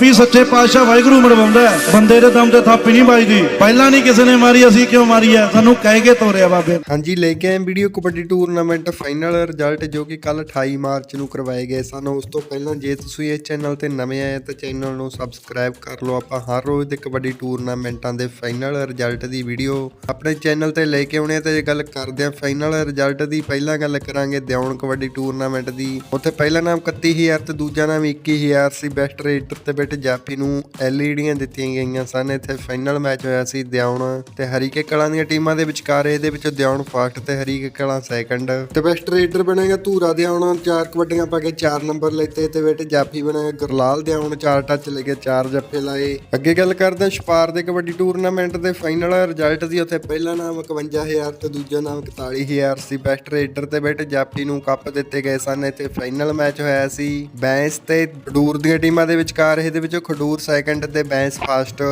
ਵੀ ਸੱਚੇ ਪਾਤਸ਼ਾਹ ਵਾਹਿਗੁਰੂ ਮਰਵਾਉਂਦਾ ਬੰਦੇ ਦੇ ਦਮ ਤੇ ਥਾਪੀ ਨਹੀਂ ਵੱਜਦੀ। ਪਹਿਲਾਂ ਨਹੀਂ ਕਿਸੇ ਨੇ ਮਾਰੀ, ਅਸੀਂ ਕਿਉਂ ਮਾਰੀ ਹੈ? ਸਾਨੂੰ ਕਹਿ ਕੇ ਤੋਰਿਆ ਬਾਬੇ। ਹਾਂਜੀ, ਲੈ ਕੇ ਆਏ video kabaddi tournament final result ਜੋ ਕਿ ਕੱਲ 28 ਮਾਰਚ ਨੂੰ ਕਰਵਾਏ ਗਏ ਸਨ। ਉਸ ਤੋਂ ਪਹਿਲਾਂ ਜੇ ਤੁਸੀਂ ਇਸ ਚੈਨਲ ਤੇ ਨਵੇਂ ਆਏ ਤਾਂ ਚੈਨਲ ਨੂੰ ਸਬਸਕ੍ਰਾਈਬ ਕਰ ਲਓ। ਆਪਾਂ ਹਰ ਰੋਜ਼ ਦੇ ਕਬੱਡੀ ਟੂਰਨਾਮੈਂਟਾਂ ਦੇ ਫਾਈਨਲ ਰਿਜ਼ਲਟ ਦੀ ਵੀਡੀਓ ਆਪਣੇ ਚੈਨਲ ਤੇ ਲੈ ਕੇ ਆਉਣੇ ਆ। ਤੇ ਗੱਲ ਕਰਦੇ ਆ ਫਾਈਨਲ ਰਿਜ਼ਲਟ ਦੀ, ਪਹਿਲਾਂ ਗੱਲ ਕਰਾਂਗੇ ਦਿਉਣ ਕਬੱਡੀ ਟੂਰਨਾਮੈਂਟ ਦੀ। ਉੱਥੇ ਪਹਿਲਾ ਨਾਮ 31000 ਤੇ ਦੂਜਾ ਨਾਮ 21000 ਸੀ। ਬੈਸਟ ਰੇਟਰ ਤੇ ਬੈਟ ਜਾਫੀ ਨੂੰ ਐਲਈਡੀਆਂ ਦਿੱਤੀਆਂ ਗਈਆਂ ਸਨ। ਇੱਥੇ ਫਾਈਨਲ ਮੈਚ ਹੋਇਆ ਸੀ ਦਿਉਣ ਤੇ ਹਰੀਕੇ ਕਲਾਂ ਦੀਆਂ ਟੀਮਾਂ ਦੇ ਵਿਚਕਾਰ। ਇਹਦੇ ਵਿੱਚ ਦਿਆਉਣ ਫਸਟ ਤੇ ਹਰੀਕੇ ਕਲਾਂ ਸੈਕੰਡ ਤੇ ਬੈਸਟ ਰੇਡਰ ਬਣੇਗਾ ਧੂਰਾ ਦਿਉਣ ਚਾਰ ਕਬੱਡੀਆਂ ਪਾ ਕੇ 4 ਨੰਬਰ ਲੈਤੇ। ਤੇ ਬੈਟ ਜਾਫੀ ਬਣੇਗਾ ਗੁਰਲਾਲ ਦਿਆਉਣ ਚਾਰ ਟੱਚ ਲੈ ਕੇ ਚਾਰ ਜੱਫੇ ਲਾਏ। ਅੱਗੇ ਗੱਲ ਕਰਦੇ ਹਾਂ ਛਪਾਰ ਦੇ ਕਬੱਡੀ ਟੂਰਨਾਮੈਂਟ ਦੇ ਫਾਈਨਲ ਰਿਜ਼ਲਟ ਦੀ। ਉੱਥੇ ਪਹਿਲਾ ਨਾਮ 51000 ਤੇ ਦੂਜਾ ਨਾਮ 41000 ਸੀ। ਬੈਸਟ ਰੇਡਰ ਤੇ ਬੈਟ ਜਾਫੀ ਨੂੰ ਕੱਪ ਦਿੱਤੇ ਗਏ ਸਨ। ਇੱਥੇ ਫਾਈਨਲ ਮੈਚ ਹੋਇਆ ਸੀ। ਬੈਂਸ ਤੇ ਡੂਰ ਦੀਆਂ ਟੀਮਾਂ ਦੇ ਵਿਚਕਾਰ ਇਹਦੇ ਵਿੱਚੋਂ ਖਡੂਰ ਸੈਕਿੰਡ ਤੇ ਬੈਂਸ ਫਾਸਟ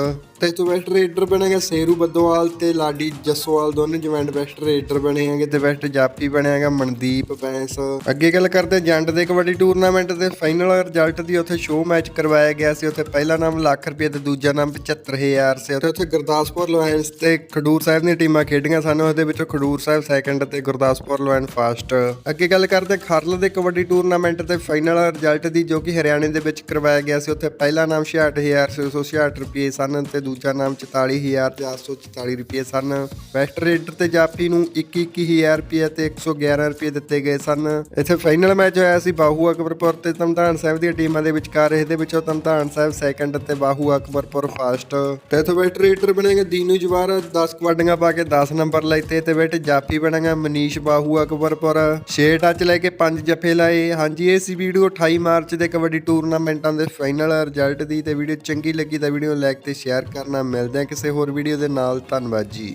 ਤੇ ਤੋਂ ਬੈਸਟ ਰੇਡਰ ਬਣੇਗਾ ਸੇਰੂ ਬੱਦੋਵਾਲ ਤੇ ਲਾਡੀ ਜੱਸੋਵਾਲ, ਦੋਨੇ ਜੁਆਇੰਟ ਬੈਸਟ ਰੇਡਰ ਬਣੇ ਹੈਗੇ ਤੇ ਬੈਸਟ ਜਾਫੀ ਬਣਿਆਗਾ ਮਨਦੀਪ ਬੈਂਸ। ਅੱਗੇ ਗੱਲ ਕਰਦੇ ਜੰਡ ਦੇ ਕਬੱਡੀ ਟੂਰਨਾਮੈਂਟ ਦੇ ਫਾਈਨਲ ਰਿਜ਼ਲਟ ਦੀ, ਉੱਥੇ ਸ਼ੋਅ ਮੈਚ ਕਰਵਾਇਆ ਗਿਆ ਸੀ, ਉੱਥੇ ਪਹਿਲਾ ਨਾਮ ਲੱਖ ਰੁਪਏ ਤੇ ਦੂਜਾ ਨਾਮ 75000 ਸੀ ਤੇ ਉੱਥੇ ਗੁਰਦਾਸਪੁਰ ਲਾਇਨਸ ਤੇ ਖਡੂਰ ਸਾਹਿਬ ਦੀਆਂ ਟੀਮਾਂ ਖੇਡੀਆਂ ਸਨ, ਉਹਦੇ ਵਿੱਚੋਂ ਖਡੂਰ ਸਾਹਿਬ ਸੈਕੰਡ ਤੇ ਗੁਰਦਾਸਪੁਰ ਲਾਇਨ ਫਸਟ ਅੱਗੇ ਗੱਲ ਕਰਦੇ ਖਰਲ ਦੇ ਕਬੱਡੀ ਟੂਰਨਾਮੈਂਟ ਦੇ ਫਾਈਨਲ ਰਿਜ਼ਲਟ ਦੀ, ਜੋ ਕਿ ਹਰਿਆਣੇ ਦੇ ਵਿੱਚ ਕਰਵਾਇਆ ਗਿਆ ਸੀ, ਉੱਥੇ ਪਹਿਲਾ ਨਾਮ 66666 ਰੁਪਏ ਸਨ ਤੇ ਦੂਜਾ ਨਾਮ 44444 ਰੁਪਏ ਸਨ। ਵੈਸਟ ਰੇਡਰ ਤੇ ਜਾਫੀ ਨੂੰ 21000 ਰੁਪਏ ਤੇ 111 ਰੁਪਏ ਦਿੱਤੇ ਗਏ ਸਨ। ਇੱਥੇ ਫਾਈਨਲ ਮੈਚ ਹੋਇਆ ਸੀ ਬਾਹੂ ਅਕਬਰਪੁਰ ਤੇ ਤਮਤਾਨ ਸਾਹਿਬ ਦੀਆਂ ਟੀਮਾਂ ਦੇ ਵਿਚਕਾਰ। ਇਹਦੇ ਵਿੱਚੋਂ ਤਮਤਾਨ ਸਾਹਿਬ ਸੈਕੰਡ ਤੇ ਬਾਹੂ ਅਕਬਰਪੁਰ ਫਸਟ ਤੇ ਇੱਥੇ ਬੈਸਟ ਰੇਡਰ ਬਣੇਗਾ ਦੀਨੂ ਜਵਾਰ 10 ਕਬੱਡੀਆਂ ਪਾ ਕੇ 10 ਨੰਬਰ ਲੈਤੇ ਤੇ ਬੈਟ ਜਾਫੀ ਬਣੇਗਾ ਮਨੀਸ਼ ਬਾਹੂ ਅਕਬਰਪੁਰ। 6 ਟੱਚ ਲੈ ਕੇ 5 ਜੱਫੇ ਲਾਏ। ਹਾਂਜੀ, ਇਹ ਸੀ ਵੀਡੀਓ 28 ਮਾਰਚ ਦੇ ਕਬੱਡੀ ਟੂਰਨਾਮੈਂਟਾਂ ਦੇ ਫਾਈਨਲ ਰਿਜ਼ਲਟ ਦੀ। ਤੇ ਵੀਡੀਓ ਚੰਗੀ ਲੱਗੀ ਤਾਂ ਵੀਡੀਓ ਲਾਈਕ ਤੇ ਸ਼ੇਅਰ ਕਰਨਾ। ਮਿਲਦੇ ਆ ਕਿਸੇ ਹੋਰ ਵੀਡੀਓ ਦੇ ਨਾਲ। ਧੰਨਵਾਦ ਜੀ।